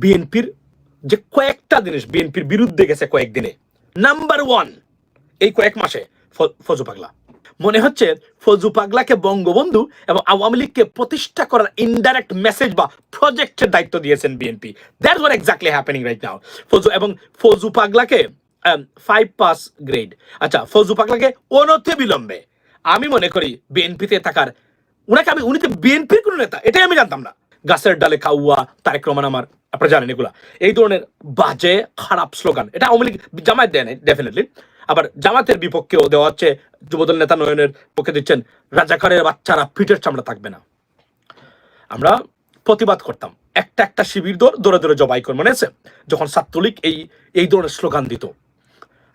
বিএনপির যে কয়েকটা জিনিস বিএনপির বিরুদ্ধে গেছে কয়েকদিনে। নাম্বার ওয়ান এই কয়েক মাসে ফজু পাগলা। মনে হচ্ছে ফজু পাগলাকে বঙ্গবন্ধু এবং আওয়ামী লীগকে প্রতিষ্ঠা করার ইনডাইরেক্ট মেসেজ বা প্রজেক্টের দায়িত্ব দিয়েছেন BNP. That's what exactly happening right now Fazu এবং ফজু পাগলাকে ফাইভ পাস গ্রেড আচ্ছা ফজু পাগলাকে অনতি বিলম্বে। আমি মনে করি বিএনপিতে থাকার, উনাকে আমি উনি তো বিএনপির কোনো নেতা, এটাই আমি জানতাম না। গাছের ডালে কাউয়া তারেক রহমান আমার, আপনারা জানেন এগুলা। এই ধরনের বাজে, খারাপ স্লোগান। এটা আওয়ামী লীগ জামায়াত দেয় নাই ডেফিনেটলি আবার জামাতের বিপক্ষেও দেওয়া হচ্ছে, যুবদল নেতা নয়নের পক্ষে দিচ্ছেন, রাজাকারের বাচ্চারা পিঠের চামড়া থাকবে না। আমরা প্রতিবাদ করতাম। একটা একটা শিবির দৌড়, দৌড়ে দৌড়ে জবাই করে মনে আছে যখন ছাত্রলীগ এই এই ধরনের স্লোগান দিত।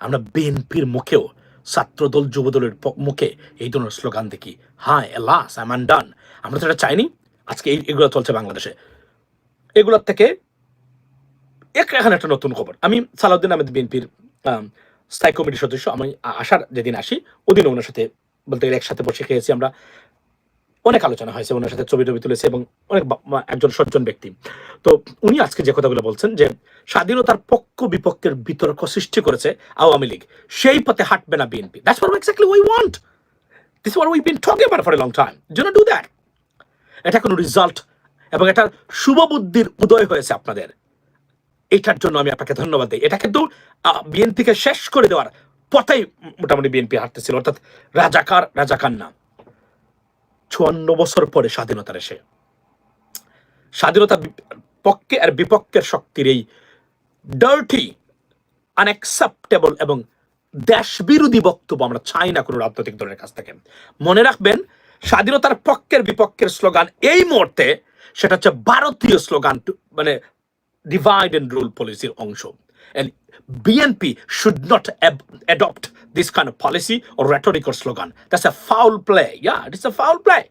আমরা বিএনপির মুখেও, ছাত্রদল, যুবদলের মুখে এই ধরনের স্লোগান দেখি। হ্যাঁ এলাস আই ডান আমরা তো এটা চাইনি। আজকে এগুলো চলছে বাংলাদেশে। এগুলোর থেকে এক- এখানে একটা নতুন খবর। আমি সালাউদ্দিন আহমেদ বিএনপির স্থায়ী কমিটির সদস্য। আমি আসার যেদিন আসি ওদিন ওনার সাথে বলতে গেলে একসাথে বসে খেয়েছি আমরা। অনেক আলোচনা হয়েছে, ওনার সাথে ছবি টবি তুলেছে এবং অনেক একজন সজ্জন ব্যক্তি। তো উনি আজকে যে কথাগুলো বলছেন যে, স্বাধীনতার পক্ষ বিপক্ষের বিতর্ক সৃষ্টি করেছে আওয়ামী লীগ, সেই পথে হাঁটবে না BNP. That's what exactly we want this what we been talking about for a long time do not do that এটা কোনো রেজাল্ট এবং এটা শুভ বুদ্ধির উদয় হয়েছে আপনাদের। এটার জন্য আমি আপনাকে ধন্যবাদ দিই। এটা কিন্তু বিএনপিকে শেষ করে দেওয়ার পথেই মোটামুটি বিএনপি হাঁটতেছিল, অর্থাৎ রাজাকার রাজাকার না। চুয়ান্ন বছর পরে স্বাধীনতার এসে। স্বাধীনতা পক্ষে, আর বিপক্ষের শক্তির এই ডার্টি আনএক্সেপ্টেবল এবং দেশ বিরোধী বক্তব্য আমরা চাই না কোনো রাজনৈতিক দলের কাছ থেকে। মনে রাখবেন স্বাধীনতার পক্ষের বিপক্ষের স্লোগান এই মুহূর্তে সেটা হচ্ছে ভারতীয় স্লোগান মানে ডিভাইড এন্ড রুল পলিসির অংশ should not ab- adopt this kind of policy or rhetoric or slogan. That's a foul play. Yeah, it's a foul play.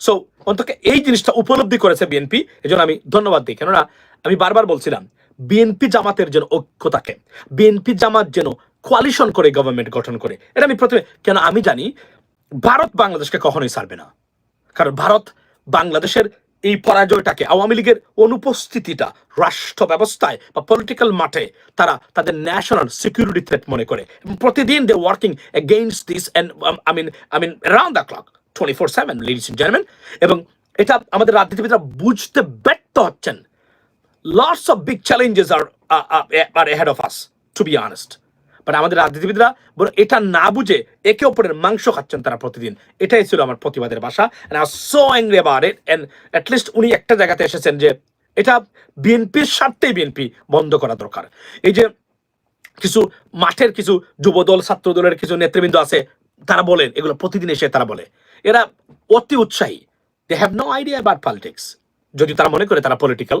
So অন্তত এই জিনিসটা উপলব্ধি করেছে বিএনপি এই জন্য আমি ধন্যবাদ দিই কেননা আমি বারবার বলছিলাম বিএনপি জামাতের যেন ঐক্য থাকে বিএনপি জামাত যেন কোয়ালিশন করে গভর্নমেন্ট গঠন করে এটা আমি প্রথমে কেন আমি জানি ভারত বাংলাদেশকে কখনোই ছাড়বে না। কারণ ভারত বাংলাদেশের এই পরাজয়টাকে আওয়ামী লীগের অনুপস্থিতিটা রাষ্ট্র ব্যবস্থায় বা পলিটিক্যাল মাঠে তারা তাদের ন্যাশনাল সিকিউরিটি থ্রেট মনে করে প্রতিদিন they working against this and I mean I mean round the clock twenty four seven ladies gentleman এবং এটা আমাদের রাজনীতিবিদরা বুঝতে ব্যর্থ হচ্ছেন। Lots of big challenges R R head of us to be honest but আমাদের রাজনীতিবিদরা বরং এটা না বুঝে একে অপরের মাংস খাচ্ছেন তারা প্রতিদিন। এটাই ছিল আমার প্রতিবাদের ভাষা। So angry about it and at least উনি একটা জায়গাতে এসেছেন যে এটা বিএনপির স্বার্থেই বিএনপি বন্ধ করা দরকার। এই যে কিছু মাঠের কিছু যুবদল, ছাত্রদলের কিছু নেতৃবৃন্দ আছে, তারা বলেন, এগুলো প্রতিদিন এসে তারা বলে। এরা অতি উৎসাহী। They have no idea about politics যদি তারা মনে করে তারা পলিটিক্যাল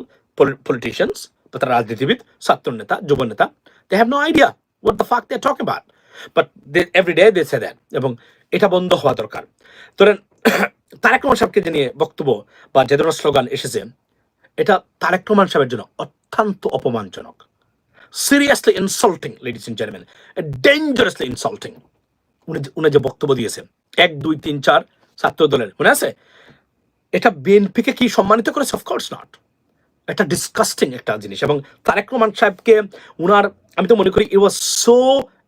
পলিটিশিয়ানস তারা রাজনীতিবিদ ছাত্র নেতা যুব নেতা they have no idea what the fuck they talk about but they every day they say that এবং এটা বন্ধ হওয়া দরকার। ধরেন, তারেক রহমান সাহেবকে যে নিয়ে বক্তব্য বা যে ধরনের স্লোগান এসেছে, এটা তারেক রহমান সাহেবের জন্য অত্যন্ত অপমানজনক। Seriously insulting ladies and gentleman dangerously insulting উনি উনি যে বক্তব্য দিয়েছেন, এক, দুই, তিন, চার ছাত্র দলের, মনে আছে? এটা বিএনপিকে কি সম্মানিত করেছে? অফকোর্স নট এটা ডিসকাস্টিং একটা জিনিস। এবং তারেক রহমান সাহেবকে উনার আমি তো মনে করি it was so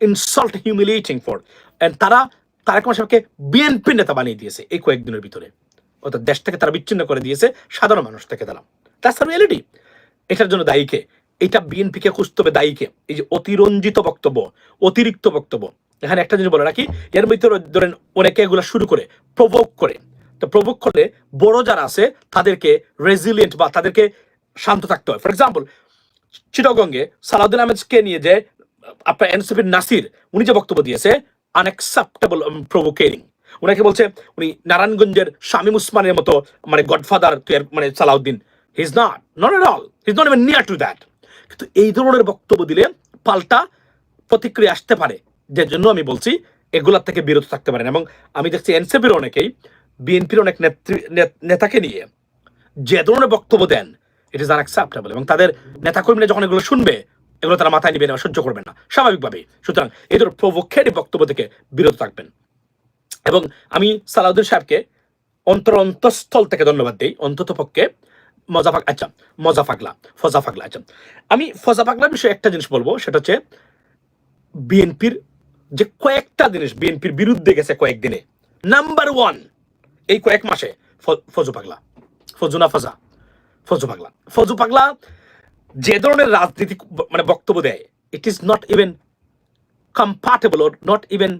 insult humiliating for and তারা, তারেক রহমান সাহেবকে বিএনপি নেতা বানিয়ে দিয়েছে এই কয়েকদিনের ভিতরে। অর্থাৎ দেশ থেকে তারা বিচ্ছিন্ন করে দিয়েছে, সাধারণ মানুষ থেকে তারা। দ্যাটস রিয়েলিটি এটার জন্য দায়ীকে এটা বিএনপিকে খুঁজতে হবে দায়ীকে এই যে অতিরঞ্জিত বক্তব্য, অতিরিক্ত বক্তব্য। এখানে একটা জিনিস বলে রাখি, এর ভিতরে ধরেন অনেকে এগুলো শুরু করে প্রভোগ করে। তো প্রভোগ করলে বড় যারা আছে, তাদেরকে রেজিলিয়েন্ট বা তাদেরকে শান্ত থাকতে হয়। ফর এক্সাম্পল চিটগঙ্গে সালাউদ্দিন আহমেদকে নিয়ে যে আপনার এনসিপির নাসির, উনি যে বক্তব্য দিয়েছে আনএক্সেপ্টেবল প্রভোকেরিং উনাকে বলছে, উনি নারায়ণগঞ্জের শামীম উসমানের মতো মানে গডফাদার মানে Salauddin. He is not not at all he is not even near to that কিন্তু এই ধরনের বক্তব্য দিলে পাল্টা প্রতিক্রিয়া আসতে পারে। যে জন্য আমি বলছি, এগুলার থেকে বিরত থাকতে পারেন। এবং আমি দেখছি এনসিপির অনেকেই, বিএনপির অনেক নেত্রী নেতাকে নিয়ে যে ধরনের বক্তব্য দেন ইট ইজ আনএক্সেপ্টেবল এবং তাদের নেতাকর্মীরা যখন এগুলো শুনবে, এগুলো তারা মাথায় নিবে না, সহ্য করবে না। স্বাভাবিকভাবেই। সুতরাং এই ধরনের প্রভোক্ষের বক্তব্য থেকে বিরত থাকবেন। এবং আমি সালাউদ্দিন সাহেবকে অন্তর অন্তঃস্থল থেকে ধন্যবাদ দিই। অন্তত পক্ষে মজা পাক আচ্ছা মজা পাগলা ফজা পাগলা আচ্ছা আমি ফজা পাগলার বিষয়ে একটা জিনিস বলব, সেটা হচ্ছে বিএনপির যে কয়েকটা জিনিস, বিএনপির বিরুদ্ধে গেছে কয়েকদিনে। নাম্বার ওয়ান এই কয়েক মাসে ফজু পাগলা ফজুনা ফজা? ফজু পাগলা। ফজু পাগলা যে ধরনের রাজনীতি মানে বক্তব্য দেয় it is not even comparable not even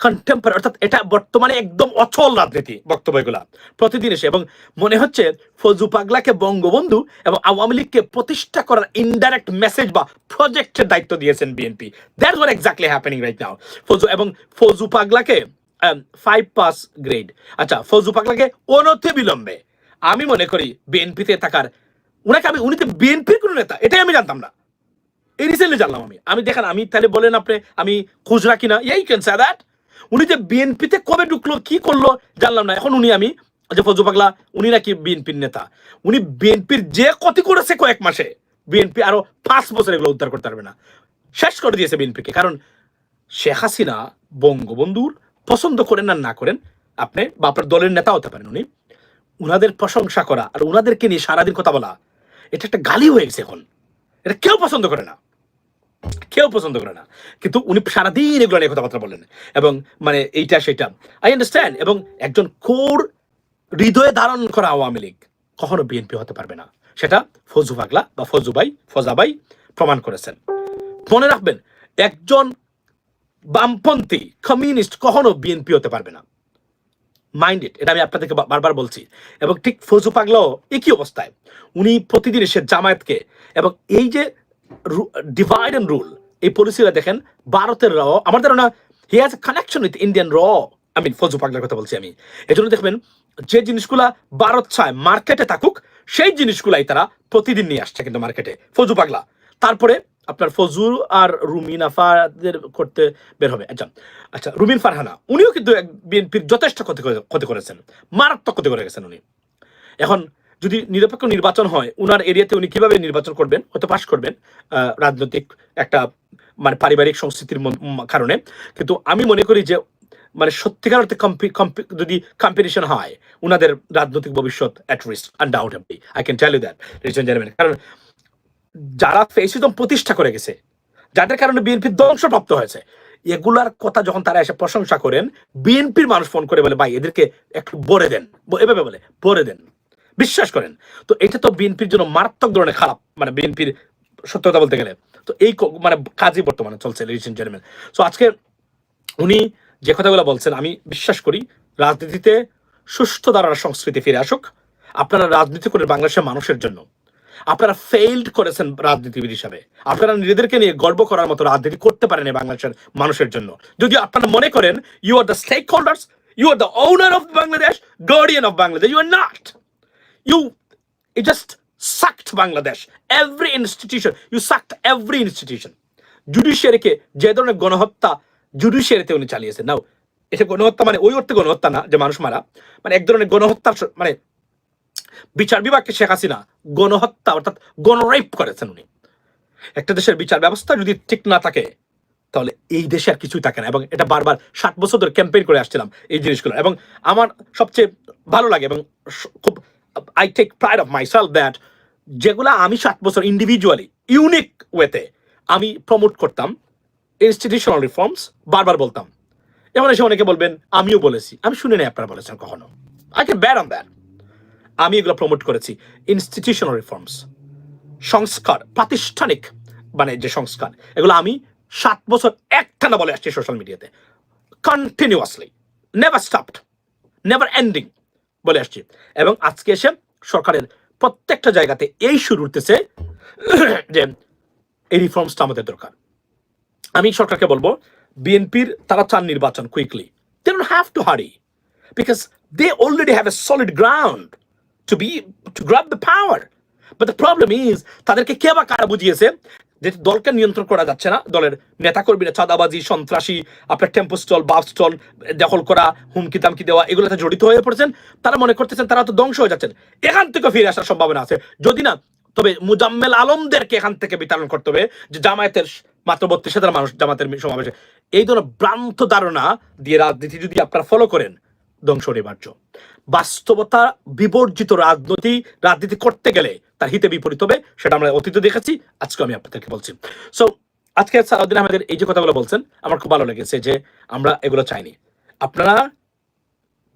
contemporary অর্থাৎ এটা বর্তমানে একদম অচল রাজনীতি বক্তব্য এগুলা। প্রতিদিন এসে এবং মনে হচ্ছে ফজু পাগলাকে বঙ্গবন্ধু এবং আওয়ামী লীগকে প্রতিষ্ঠা করার ইনডাইরেক্ট মেসেজ বা প্রজেক্টের দায়িত্ব দিয়েছেন BNP that what exactly happening right now Fazu এবং ফজু পাগলাকে ফাইভ পাস গ্রেড আচ্ছা ফজু পাগলাকে অনতি বিলম্বে আমি মনে করি বিএনপিতে থাকার, উনাকে আমি, উনি তো বিএনপির কোনো নেতা, এটাই আমি জানতাম না। এই রিসেন্টলি জানলাম আমি। আমি দেখেন, আমি তাহলে বলেন আপনি, আমি খোঁজ রাখি না এই ক্যান সে দ্যাট উনি যে বিএনপিতে কবে ঢুকলো, কি করল, জানলাম না। এখন উনি আমি যে ফজু পাগলা, উনি নাকি বিএনপির নেতা। উনি বিএনপির যে ক্ষতি করেছে কয়েক মাসে, বিএনপি আরও পাঁচ বছর এগুলো উদ্ধার করতে পারবে না। শেষ করে দিয়েছে বিএনপিকে। কারণ শেখ হাসিনা বঙ্গবন্ধুর পছন্দ করেন না না করেন, আপনি বা আপনার দলের নেতা হতে পারেন উনি। উনাদের প্রশংসা করা আর উনাদেরকে নিয়ে সারাদিন কথা বলা, এটা একটা গালি হয়ে গেছে এখন। এটা কেউ পছন্দ করে না। কেউ পছন্দ করে না। কিন্তু উনি সারাদিন এগুলো নিয়ে কথাবার্তা বলেন এবং মানে এইটা সেটা। আই আন্ডারস্ট্যান্ড এবং একজন কোর হৃদয়ে ধারণ করা আওয়ামী লীগ কখনো বিএনপি হতে পারবে না। সেটা ফজু পাগলা বা ফজুবাই ফজাবাই প্রমাণ করেছেন। মনে রাখবেন, একজন বামপন্থী কমিউনিস্ট কখনো বিএনপি হতে পারবে না। মাইন্ড এটা আমি আপনাদেরকে বারবার বলছি। এবং ঠিক ফজু পাগলাও একই অবস্থায়। উনি প্রতিদিন এসে জামায়াতকে এবং এই যে ডিভাইড অ্যান্ড রুল এই পলিসিটা দেখেন, ভারতের র আমার ধারণা he has connection with Indian র। আই মিন ফজু পাগলার কথা বলছি আমি। এই জন্য দেখবেন, যে জিনিসগুলা ভারত চায় মার্কেটে থাকুক, সেই জিনিসগুলাই তারা প্রতিদিন নিয়ে আসছে কিন্তু মার্কেটে ফজু পাগলা। তারপরে আপনার ফজু আর রুমিন আফাদের করতে বের হবে। আচ্ছা আচ্ছা রুমিন ফারহানা, উনিও কিন্তু বিএনপির যথেষ্ট ক্ষতি ক্ষতি করেছেন। মারাত্মক ক্ষতি করে গেছেন উনি। এখন যদি নিরপেক্ষ নির্বাচন হয়, উনার এরিয়াতে উনি কীভাবে নির্বাচন করবেন, হয়তো পাশ করবেন রাজনৈতিক একটা মানে পারিবারিক সংস্কৃতির কারণে। কিন্তু আমি মনে করি যে মানে সত্যিকার অর্থে যদি কম্পিটিশন হয়, উনাদের রাজনৈতিক ভবিষ্যৎ at risk undoubtedly I can tell you that কারণ যারা ফেসিজম প্রতিষ্ঠা করে গেছে, যাদের কারণে বিএনপি ধ্বংসপ্রাপ্ত হয়েছে, এগুলার কথা যখন তারা এসে প্রশংসা করেন, বিএনপির মানুষ ফোন করে বলে, ভাই, এদেরকে একটু বলে দেন। এভাবে বলে বলে দেন। বিশ্বাস করেন। তো এটা তো বিএনপির জন্য মারাত্মক ধরনের খারাপ মানে বিএনপির সত্যতা বলতে গেলে। তো এই মানে কাজই বর্তমানে চলছে রিসেন্ট জেনারেল সো আজকে উনি যে কথাগুলো বলছেন, আমি বিশ্বাস করি, রাজনীতিতে সুস্থ ধারার সংস্কৃতি ফিরে আসুক। আপনারা রাজনীতি করে বাংলাদেশের মানুষের জন্য। আপনারা ফেইল্ড করেছেন রাজনীতিবিদ হিসাবে। আপনারা নিজেদেরকে নিয়ে গর্ব করার মতো রাজনীতি করতে পারেন বাংলাদেশের মানুষের জন্য। যদি আপনারা মনে করেন you are the stakeholders you are the owner of Bangladesh guardian of Bangladesh you are not you it just sucked Bangladesh. Every institution, you sucked every institution. জুডিশিয়ারিকে যে ধরনের গণহত্যা জুডিশিয়ারিতে উনি চালিয়েছেন। নাও এটা গণহত্যা মানে ওই অর্থে গণহত্যা না যে মানুষ মারা। মানে এক ধরনের গণহত্যার মানে বিচার বিভাগকে শেখ হাসিনা গণহত্যা, অর্থাৎ গণরেপ করেছেন উনি। একটা দেশের বিচার ব্যবস্থা যদি ঠিক না থাকে, তাহলে এই দেশে আর কিছুই থাকে না। এবং এটা বারবার ষাট বছর ধরে ক্যাম্পেইন করে আসছিলাম এই জিনিসগুলো। এবং আমার সবচেয়ে ভালো লাগে এবং খুব I take pride of myself that যেগুলো আমি ষাট বছর ইন্ডিভিজুয়ালি ইউনিক ওয়েতে আমি প্রমোট করতাম ইনস্টিটিউশনাল রিফর্মস বারবার বলতাম। যেমন এসে অনেকে বলবেন, আমিও বলেছি। আমি শুনে নেই আপনারা বলেছেন কখনো। I can bet on that আমি এগুলো প্রমোট করেছি। ইনস্টিটিউশনাল রিফর্মস সংস্কার, প্রাতিষ্ঠানিক মানে যে সংস্কার, এগুলো আমি সাত বছর একটানা বলে আসছি সোশ্যাল মিডিয়াতে continuously never stopped never ending বলে আসছি। এবং আজকে এসে সরকারের প্রত্যেকটা জায়গাতে এই শুরু উঠতেছে যে এই রিফর্মসটা আমাদের দরকার। আমি সরকারকে বলব বিএনপির তারা চান নির্বাচন quickly they have to hurry because they already have a solid ground to be to grab the power but the problem is তাদেরকে কে বা কারা বুঝিয়েছে? যে দলকে নিয়ন্ত্রণ করা যাচ্ছে না, দলের নেতাকর্মীরা, চাঁদাবাজি, সন্ত্রাসী, আপনার টেম্পো স্টল, বাস স্টল, দখল করা, হুমকি দামকি দেওয়া, এগুলোতে জড়িত হয়ে পড়েছেন, তারা মনে করতেছেন তারা তো ধ্বংস হয়ে যাচ্ছেন। এখান থেকে ফিরে আসার সম্ভাবনা আছে। যদি না, তবে মুজাম্মেল আলমদেরকে এখান থেকে বিতরণ করতে হবে, যে জামায়াতের মাত্র বত্রিশ হাজার মানুষ জামাতের সমাবেশে। এই ধরনের ভ্রান্ত ধারণা দিয়ে রাজনীতি যদি আপনারা ফলো করেন ধ্বংস অনিবার্য বাস্তবতা বিবর্জিত রাজনীতি রাজনীতি করতে গেলে তার হিতে বিপরীত হবে, সেটা আমরা অতীতে দেখেছি, আজকে আমি আপনাদেরকে বলছি। সো আজকে সালাউদ্দিন আহমেদের এই যে কথাগুলো বলছেন, আমার খুব ভালো লেগেছে যে আমরা এগুলো চাইনি। আপনারা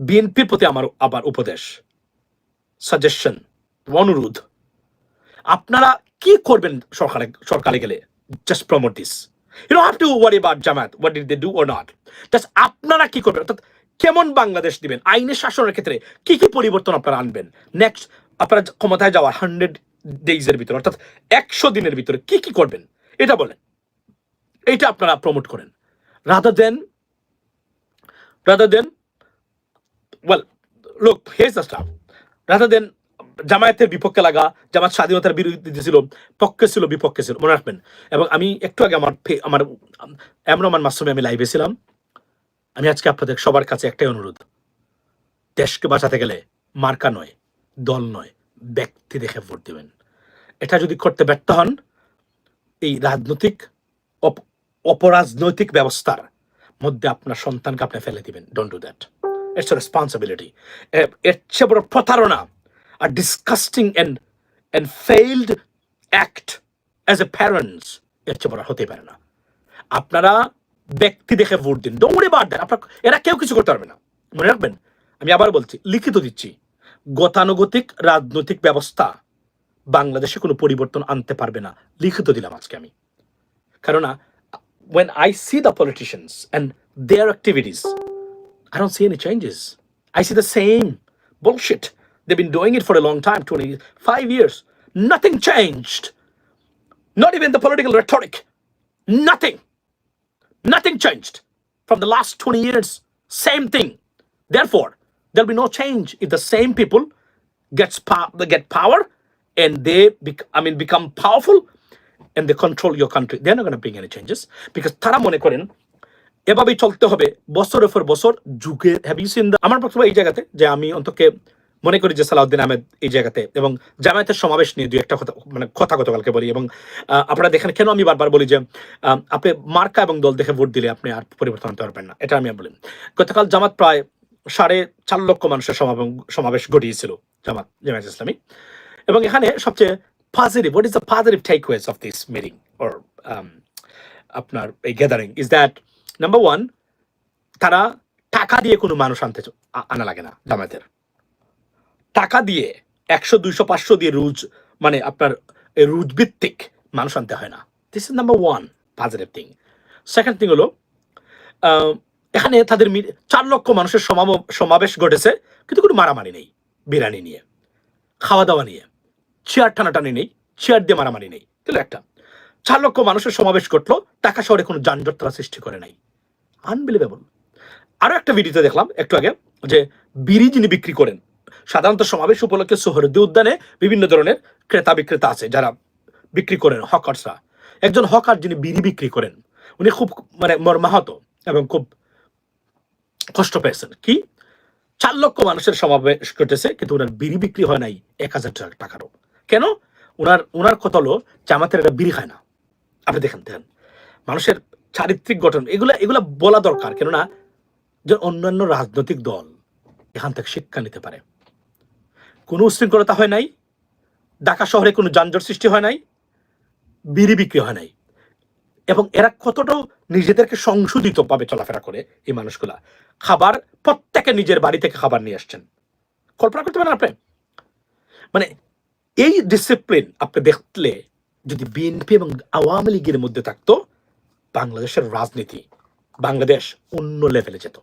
বিএনপির প্রতি আমার আবার উপদেশ সাজেশন অনুরোধ। আপনারা কি করবেন সরকারে সরকারে গেলে? Just promote this you don't have to worry about Jamaat what did they do or not just আপনারা কি করবেন? অর্থাৎ কেমন বাংলাদেশ দিবেন? আইনের শাসনের ক্ষেত্রে কি কি পরিবর্তন আপনারা আনবেন? নেক্সট আপনারা ক্ষমতায় যাওয়ার হান্ড্রেড ডেইজের ভিতরে, অর্থাৎ একশো দিনের ভিতরে কি কি করবেন? এটা বলেন। এইটা আপনারা প্রমোট করেন। Rather than rather than well look has the stuff rather than জামায়াতের বিপক্ষে লাগা জামাত স্বাধীনতার বিরোধী ছিল, পক্ষে ছিল, বিপক্ষে ছিল, মনে রাখবেন। এবং আমি একটু আগে আমার আমার এমরমান মাসুমে আমি লাইভে ছিলাম। আমি আজকে আপনাদের সবার কাছে একটাই অনুরোধ। দেশকে বাঁচাতে গেলে মার্কা নয়, দল নয়, ব্যক্তি দেখে ভোট দেবেন। এটা যদি করতে ব্যর্থ হন, এই রাজনৈতিক অপরাজনৈতিক ব্যবস্থার মধ্যে আপনার সন্তানকে আপনি ফেলে দিবেন। Don't do that it's responsibility এর চেয়ে বড় প্রতারণা আর disgusting and and failed act as a parents এর চেয়ে বড় হতে পারে না। আপনারা ব্যক্তি দেখে ভোট দিন। ডোমরি বার্ডার আপনার এরা কেউ কিছু করতে পারবে না। মনে রাখবেন? আমি আবার বলছি, লিখিত দিচ্ছি। গতানুগতিক রাজনৈতিক ব্যবস্থা বাংলাদেশে কোনো পরিবর্তন আনতে পারবে না। লিখিত দিলাম আজকে আমি। কেননা when I see the politicians and their activities I don't see any changes I see the same bullshit they been doing it for a long time twenty five years nothing changed not even the political rhetoric nothing Nothing changed from the last 20 years. Same thing. Therefore, there'll be no change if the same people gets pow- they get power and they bec- I mean become powerful and they control your country. They're not going to bring any changes because তারা মনে করেন এভাবেই চলতে হবে বছরের পর বছর যুগে হ্যাভ ইউ সিন আমার বক্তব্য এই জায়গাতে যে আমি অন্তকে মনে করি যে সালাউদ্দিন আহমেদ এই জায়গাতে এবং জামায়াতের সমাবেশ নিয়ে দুই একটা কথা মানে কথা গতকালকে বলি এবং আপনারা দেখেন, কেন আমি বারবার বলি যে আপনি মার্কা এবং দল দেখে ভোট দিলে আপনি আর পরিবর্তন আনতে পারবেন না, এটা আমি বলি গতকাল জামাত প্রায় সাড়ে চার লক্ষ মানুষের সমাবেশ ঘটিয়েছিল জামাত, জামায়াত ইসলামী। এবং এখানে সবচেয়ে positive what is the positive takeaways of this meeting or আপনার এই gathering is that number one তারা টাকা দিয়ে কোনো মানুষ আনতে আনা লাগে না জামায়াতের। টাকা দিয়ে একশো, দুইশো, পাঁচশো দিয়ে রুজ মানে আপনার রুজ ভিত্তিক মানুষ আনতে হয় না। This is number one positive thing second thing হলো এখানে তাদের চার লক্ষ মানুষের সমাব- সমাবেশ ঘটেছে, কিন্তু কোনো মারামারি নেই, বিরিয়ানি নিয়ে খাওয়া দাওয়া নিয়ে, চেয়ার টানাটানি নেই, চেয়ার দিয়ে মারামারি নেই। কিন্তু একটা, চার লক্ষ মানুষের সমাবেশ ঘটলো টাকা শহরে কোনো যানজট তারা সৃষ্টি করে নাই। আনবিলিভেবল আরও একটা ভিডিওতে দেখলাম, একটু আগে, যে বিড়ি যিনি বিক্রি করেন সাধারণত সমাবেশ উপলক্ষে সোহরদি উদ্যানে বিভিন্ন ধরনের ক্রেতা বিক্রেতা আছে যারা বিক্রি করেন, হকার্সরা। একজন হকার যিনি বিড়ি বিক্রি করেন, উনি খুব মানে মর্মাহত এবং খুব কষ্ট পেয়েছেন। কি? চার লক্ষ মানুষের সমাবেশ ঘটেছে, কিন্তু ওনার বিড়ি বিক্রি হয় নাই এক হাজার টাকা- টাকারও। কেন? ওনার ওনার কথা হলো জামাতের একটা বিড়ি খায় না। আপনি দেখেন দেখেন। মানুষের চারিত্রিক গঠন, এগুলা এগুলা বলা দরকার। কেননা যে অন্যান্য রাজনৈতিক দল এখান থেকে শিক্ষা নিতে পারে। কোনো উশৃঙ্খলতা হয় নাই, ঢাকা শহরে কোনো যানজট সৃষ্টি হয় নাই, বিড়ি বিক্রি হয় নাই। এবং এরা কতটাও নিজেদেরকে সংশোধিতভাবে চলাফেরা করে এই মানুষগুলা। খাবার প্রত্যেকে নিজের বাড়ি থেকে খাবার নিয়ে আসছেন। কল্পনা করতে পারেন আপনি? মানে এই ডিসিপ্লিন আপনি দেখলে যদি বিএনপি এবং আওয়ামী লীগের মধ্যে থাকতো, বাংলাদেশের রাজনীতি, বাংলাদেশ অন্য লেভেলে যেত।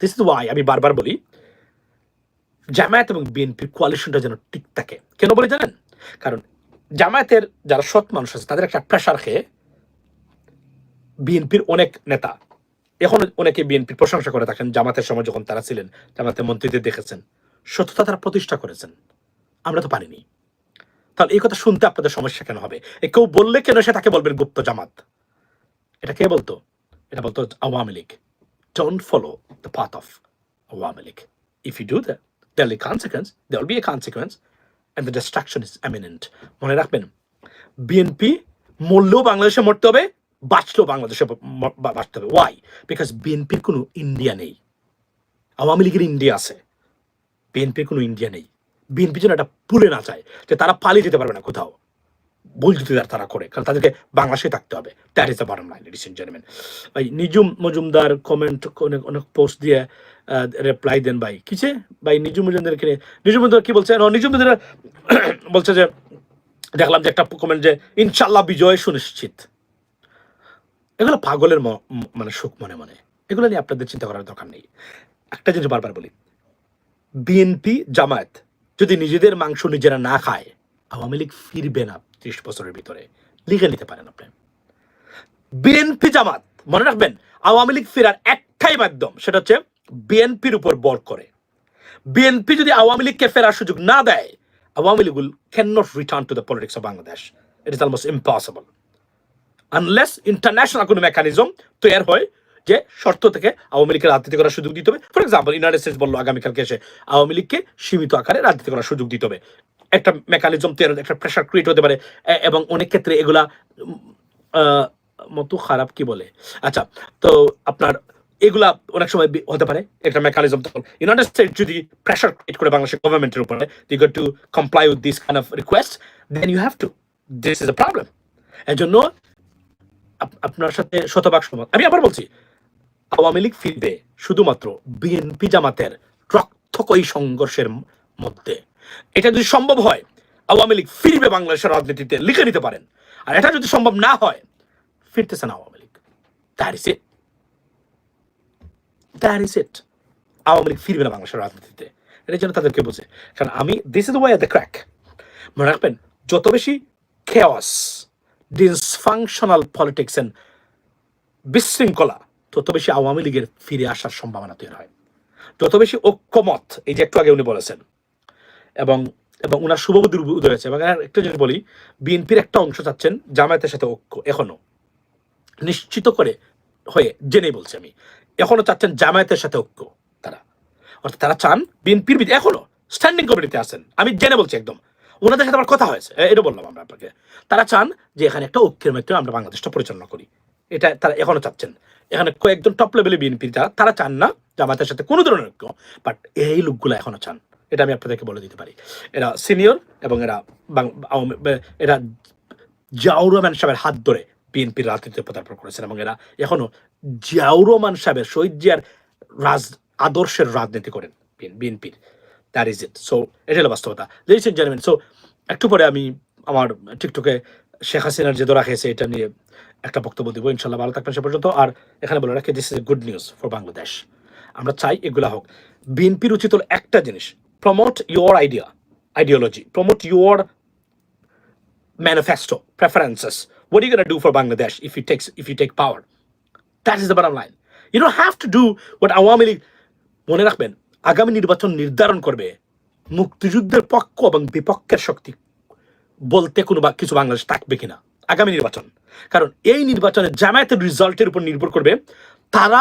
দিস ইজ ওয়াই আমি বারবার বলি জামায়াত এবং বিএনপির কোয়ালিশনটা যেন ঠিক থাকে। কেন বলে জানেন? কারণ জামায়াতের যারা সৎ মানুষ আছে, তাদের একটা প্রেশার খেয়ে বিএনপির অনেক নেতা, এখন অনেকে বিএনপির প্রশংসা করে থাকেন জামাতের সময় যখন তারা ছিলেন জামাতের মন্ত্রীদের দেখেছেন, সত্যতা তারা প্রতিষ্ঠা করেছেন। আমরা তো পারিনি। তাহলে এই কথা শুনতে আপনাদের সমস্যা কেন হবে? এ কেউ বললে কেন সে তাকে বলবেন গুপ্ত জামাত? এটা কে বলতো? এটা বলতো Awami League. Don't follow the path of Awami League. If you do that there be consequence there be a consequence and the destruction is eminent মনে রাখবেন বিএনপি মরলেও বাংলাদেশে মরতে হবে, বাঁচলেও বাংলাদেশে বাঁচতে হবে। ওয়াই বিকজ বিএনপির কোনো ইন্ডিয়া নেই। আওয়ামী লীগের ইন্ডিয়া আছে। বিএনপির কোনো ইন্ডিয়া নেই। বিএনপি যেন এটা ভুলে না যায় যে তারা পালিয়ে যেতে পারবে না কোথাও। ভুল যদি তারা- করে, কারণ তাদেরকে বাংলাদেশে থাকতে হবে। That is the bottom line ladies gentleman ভাই নিজুম মজুমদার কমেন্ট অনেক অনেক পোস্ট দিয়ে রিপ্লাই দেন ভাই। কিসে ভাই নিজুম মজুমদারকে নিয়ে মজুমদার কি বলছে? No, নিজুম মজুমদার বলছে যে দেখলাম যে একটা কমেন্ট যে ইনশাল্লাহ বিজয় সুনিশ্চিত। এগুলো পাগলের মানে সুখ মনে মনে। এগুলো নিয়ে আপনাদের চিন্তা করার দরকার নেই। একটা জিনিস বারবার বলি। বিএনপি জামায়াত যদি নিজেদের মাংস নিজেরা না খায় আওয়ামী লীগ ফিরবে না ত্রিশ বছরের ভিতরে। লিখে নিতে পারেন আপনি। বিএনপি জামাত মনে রাখবেন আওয়ামী লীগ ফেরার একটাই মাধ্যম সেটা হচ্ছে বিএনপির উপর বল করে। বিএনপি যদি আওয়ামী লীগকে ফেরার সুযোগ না দেয়, Awami League will can not return to the politics of Bangladesh it is almost impossible unless international কোনো মেকানিজম তৈরি হয় যে শর্ত থেকে আওয়ামী লীগকে রাজনীতি করার সুযোগ দিতে হবে। ফর এক্সাম্পল ইউনাইটেড স্টেটস বলল আগামীকালকে এসে আওয়ামী লীগকে সীমিত আকারে রাজনীতি করার সুযোগ দিতে হবে। একটা মেকানিজম তৈরি একটা প্রেশার ক্রিয়েট হতে পারে। এবং অনেক ক্ষেত্রে এগুলা মতো খারাপ কি বলে? আচ্ছা তো আপনার এগুলা অনেক সময় হতে পারে। একটা মেকানিজম তখন। ইউনাইটেড স্টেট যদি প্রেশার ক্রিয়েট করে বাংলাদেশের গভর্নমেন্টের উপরে you got to comply with this kind of request then you have to this is a problem এর জন্য আপনার সাথে শতভাগ সহমত। আমি আবার বলছি, আওয়ামী লীগ ফিরবে শুধুমাত্র বিএনপি জামাতের রক্তকয়ী সংঘর্ষের মধ্যে। এটা যদি সম্ভব হয়, আওয়ামী লীগ ফিরবে বাংলাদেশের রাজনীতিতে, লিখে নিতে পারেন। আর এটা যদি সম্ভব না হয়, ফিরতেছে না Awami League. That is it that is it Awami League ফিরবে না বাংলাদেশের রাজনীতিতে। এটার জন্য তাদেরকে বোঝে। কারণ আমি this is why the crack মনে রাখবেন, যত বেশি খেয়াস ডিসফাংশনাল পলিটিক্স এন্ড বিশৃঙ্খলা, তত বেশি আওয়ামী লীগের ফিরে আসার সম্ভাবনা তৈরি হয়। যত বেশি ঐক্যমত, এই যে একটু আগে উনি বলেছেন, এবং এবং ওনার শুভবুদ্ধির উদয় হয়েছে। এবং একটা জিনিস বলি, বিএনপির একটা অংশ চাচ্ছেন জামায়াতের সাথে ঐক্য, এখনও। নিশ্চিত করে হয়ে, জেনেই বলছি আমি। এখনও চাচ্ছেন জামায়াতের সাথে ঐক্য, তারা। অর্থাৎ তারা চান বিএনপির এখনও স্ট্যান্ডিং কমিটিতে আছেন। আমি জেনে বলছি একদম। ওনাদের সাথে আমার কথা হয়েছে এটা বললাম আমরা আপনাকে। তারা চান যে এখানে একটা ঐক্যের মাধ্যমে আমরা বাংলাদেশটা পরিচালনা করি। এটা তারা এখনও চাচ্ছেন। এখানে কয়েকজন টপ লেভেলে বিএনপি যারা, তারা চান না জামাতের সাথে কোনো ধরনের ঐক্য বাট এই লোকগুলো এখনও চান। এটা আমি আপনাদেরকে বলে দিতে পারি। এরা সিনিয়র এবং এরা এরা রহমান সাহেবের হাত ধরে বিএনপির রাজনীতিতে পদার্পণ করেছেন এবং এরা এখনও জিয়াউর রহমান সাহেবের শহীদ জিয়ার রাজ, আদর্শের রাজনীতি করেন বিএনপির। দ্যাট ইজ ইট সো এটা হলো বাস্তবতা। লেডিস এন্ড জেন্টলম্যান সো একটু পরে আমি আমার টিকটকে শেখ হাসিনার যে দোরা খেয়েছে, এটা নিয়ে একটা বক্তব্য দিব, ইনশাল্লাহ ভালো থাকবেন সে পর্যন্ত। আর এখানে বলে রাখি this is a good news for Bangladesh আমরা চাই এগুলা হোক। বিএনপির উচিত হলো একটা জিনিস promote your idea ideology promote your manifesto, preferences what are you going to do for bangladesh if you take if you take power? That is the bottom line. You don't have to do what Awami League মনে রাখবেন, আগামী নির্বাচন নির্ধারণ করবে মুক্তিযুদ্ধের পক্ষ এবং বিপক্ষের শক্তি বলতে কোনো বা, কিছু বাংলাদেশ থাকবে কিনা আগামী নির্বাচন। কারণ এই নির্বাচনে জামায়াতের রেজাল্টের উপর নির্ভর করবে তারা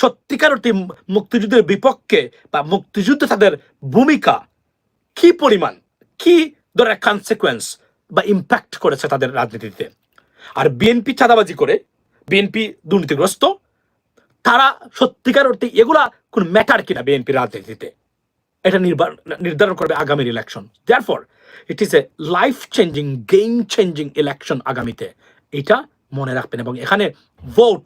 সত্যিকার অর্থে মুক্তিযুদ্ধের বিপক্ষে বা মুক্তিযুদ্ধে তাদের ভূমিকা কি পরিমাণ, কি ধরনের কনসিকুয়েন্স বা ইম্প্যাক্ট করেছে তাদের রাজনীতিতে। আর বিএনপি চাঁদাবাজি করে বিএনপি দুর্নীতিগ্রস্ত, তারা সত্যিকার অর্থে এগুলা কোন ম্যাটার কিনা বিএনপি রাজনীতিতে। এটা নির্ধারণ করবে আগামীর election therefore it is a life changing game changing election আগামীতে। এটা মনে রাখবেন এবং এখানে ভোট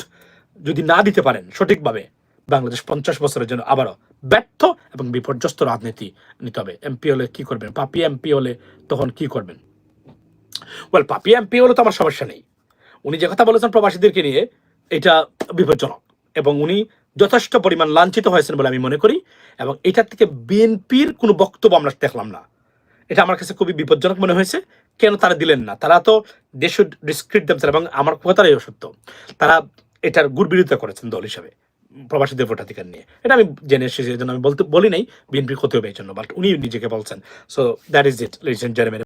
যদি না দিতে পারেন সঠিকভাবে, বাংলাদেশ পঞ্চাশ বছরের জন্য আবারও ব্যর্থ এবং বিপর্যস্ত রাজনীতি নিতে হবে। এমপি হলে কি করবেন? পাপি এমপি হলে তখন কি করবেন? ওয়েল পাপি এমপি হলে তো আমার সমস্যা নেই। উনি যে কথা বলেছেন প্রবাসীদেরকে নিয়ে, এটা বিপজ্জনক। এবং উনি যথেষ্ট পরিমাণ লাঞ্ছিত হয়েছেন বলে আমি মনে করি। এবং এটার থেকে বিএনপির কোনো বক্তব্য আমরা দেখলাম না। এটা আমার কাছে খুবই বিপজ্জনক মনে হয়েছে। কেন তারা দিলেন না? তারা তো দে শুড ডিসক্রিট দেমসেল এবং আমার কথাটাই সত্য তারা এটার গুড় বিরোধিতা করেছেন দল হিসাবে, প্রবাসীদের ভোটাধিকার নিয়ে। এটা আমি জেনে এসেছি এই জন্য আমি বলতে বলি নাই বিএনপির ক্ষতি হবে এই জন্য বাট উনি নিজেকে বলছেন। So that is it and gentleman